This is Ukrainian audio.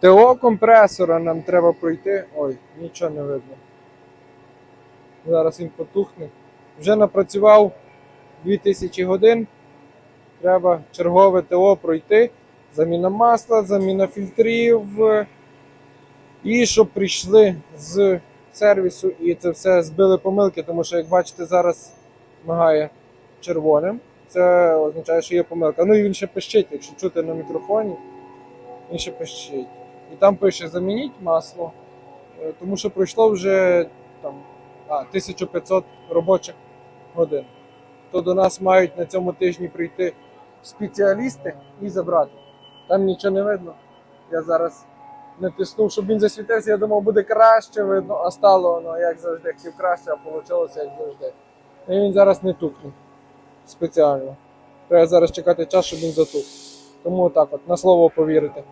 ТО компресора нам треба пройти. Ой, нічого не видно. Зараз він потухне. Вже напрацював 2000 годин. Треба чергове ТО пройти. Заміна масла, заміна фільтрів. І щоб прийшли з сервісу і це все збили помилки, тому що, як бачите, зараз мигає червоним. Це означає, що є помилка. Ну і він ще пищить, якщо чути на мікрофоні, він ще пищить. І там пише замініть масло, е, тому що пройшло вже там, а, 1500 робочих годин. То до нас мають на цьому тижні прийти спеціалісти і забрати. Там нічого не видно. Я зараз натиснув, щоб він засвітився, я думав, буде краще видно, а стало воно, як завжди, хотів краще, а вийшло як завжди. І він зараз не тухне спеціально. Треба зараз чекати час, щоб він затух. Тому отак от, на слово повірити.